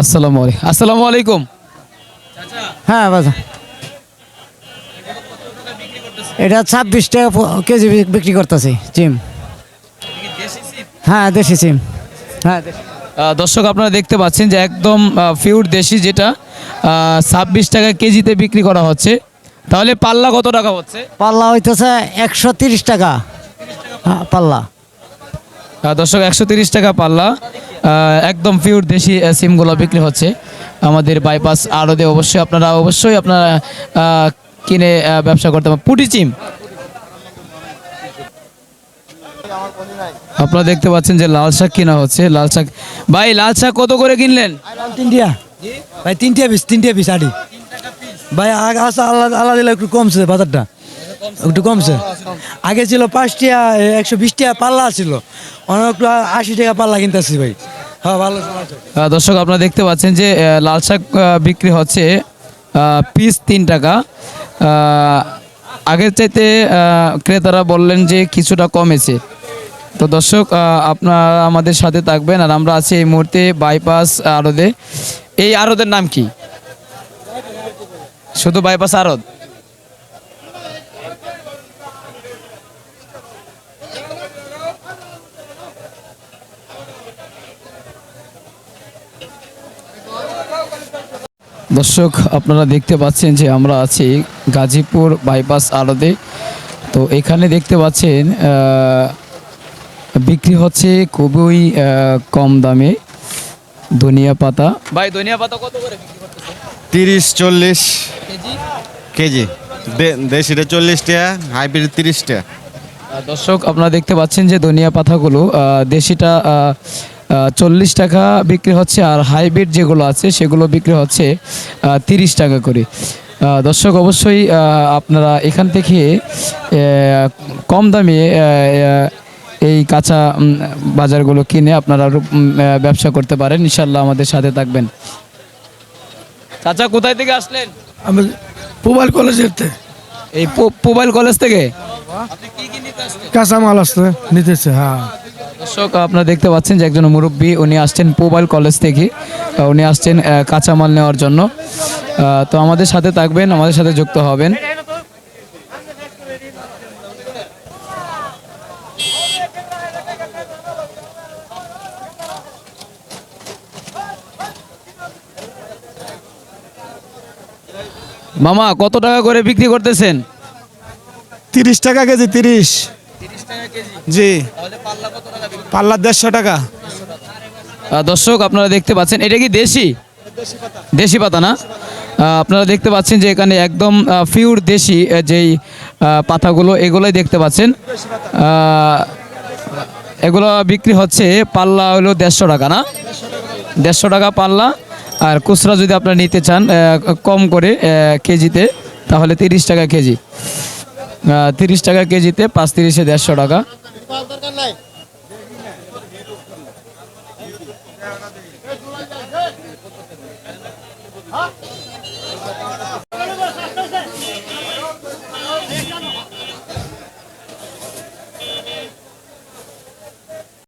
আসসালামু আলাইকুম। আসসালামু আলাইকুম। হ্যাঁ বাজা। এটা ছাব্বিশ টাকা কেজি বিক্রি করতেছি চিম। হ্যাঁ দেশি সিম হ্যাঁ দর্শক আপনারা দেখতে পাচ্ছেন যে একদম ফিউর দেশি যেটা ছাব্বিশ টাকা কেজিতে বিক্রি করা হচ্ছে। তাহলে পাল্লা কত টাকা হচ্ছে? পাল্লা হইতেছে একশো তিরিশ টাকা। হ্যাঁ পাল্লা। দর্শক একশো তিরিশ টাকা পাল্লা। একদম পিওর দেশি সিমগুলো বিক্রি হচ্ছে। আমাদের বাইপাস আড়তে অবশ্যই আপনারা অবশ্যই আপনারা কিনে ব্যবসা করতে পারেন পুটি চিম। আপনারা দেখতে পাচ্ছেন যে লাল শাক কিনা হচ্ছে, লাল শাক। ভাই, লাল শাক কত করে কিনলেন? তিনটিয়া। ভাই, তিনটিয়া পিস তিনটিয়া পিস আড়ি। ভাই আসা আল্লাহ আল্লাহ দিলে একটু কমছে বাজারটা। একটু কমছে। আগে ছিল পাঁচটিয়া, একশো বিশ টাকা পাল্লা ছিল। অনেক একটু আশি টাকা পাল্লা কিনতেছি ভাই। দর্শক, আপনারা দেখতে পাচ্ছেন যে লাল শাক বিক্রি হচ্ছে পিস তিন টাকা। আগের চাইতে ক্রেতারা বললেন যে, কিছুটা কমেছে। তো দর্শক আপনারা আমাদের সাথে থাকবেন আর আমরা আছি এই মুহূর্তে বাইপাস আড়দে এই আড়দের নাম কি? শুধু বাইপাস আড়দ দর্শক আপনারা দেখতে পাচ্ছেন যে আমরা আছি গাজীপুর বাইপাস আড়তে। তো এখানে দেখতে পাচ্ছেন বিক্রি হচ্ছে খুবই কম দামে ধনিয়া পাতা। ভাই ধনিয়া পাতা কত করে তিরিশ চল্লিশ। কেজি? দেশিটা চল্লিশ টাকা হাইব্রিড তিরিশ টাকা। দর্শক আপনারা দেখতে পাচ্ছেন যে ধনিয়া পাতাগুলো দেশিটা চল্লিশ টাকা বিক্রি হচ্ছে আর হাইব্রিড যেগুলো আছে সেগুলো বিক্রি হচ্ছে তিরিশ টাকা করে। দর্শক অবশ্যই আপনারা এখান থেকে কম দামে এই কাঁচা বাজারগুলো কিনে আপনারা ব্যবসা করতে পারেন। ইনশাল্লাহ আমাদের সাথে থাকবেন। চাচা কোথায় থেকে আসলেন? আমি মোবাইল কলেজের এই পোবাইল কলেজ থেকে? কাঁচা মাল আসছে নিতেছে হ্যাঁ। দর্শক, আপনারা দেখতে পাচ্ছেন যে একজন মুরব্বী, উনি আসছেন পোবাইল কলেজ থেকে। উনি আসছেন কাঁচামাল নেওয়ার জন্য। তো আমাদের সাথে থাকবেন, আমাদের সাথে যুক্ত হবেন। মামা, কত টাকা করে বিক্রি করতেছেন? তিরিশ টাকা কেজি, তিরিশ। জি। পাল্লা দেড়শো টাকা। দর্শক আপনারা দেখতে পাচ্ছেন এটা কি দেশি? দেশি পাতা। না? আপনারা দেখতে পাচ্ছেন যে এখানে একদম পিওর দেশি যেই পাতাগুলো এগুলোই দেখতে পাচ্ছেন। এগুলো বিক্রি হচ্ছে পাল্লা হলো দেড়শো টাকা না? দেড়শো টাকা পাল্লা। আর খুচরা যদি আপনারা নিতে চান কম করে কেজিতে তাহলে তিরিশ টাকা কেজি। তিরিশ টাকা কেজিতে পাঁচ তিরিশে দেড়শো টাকা।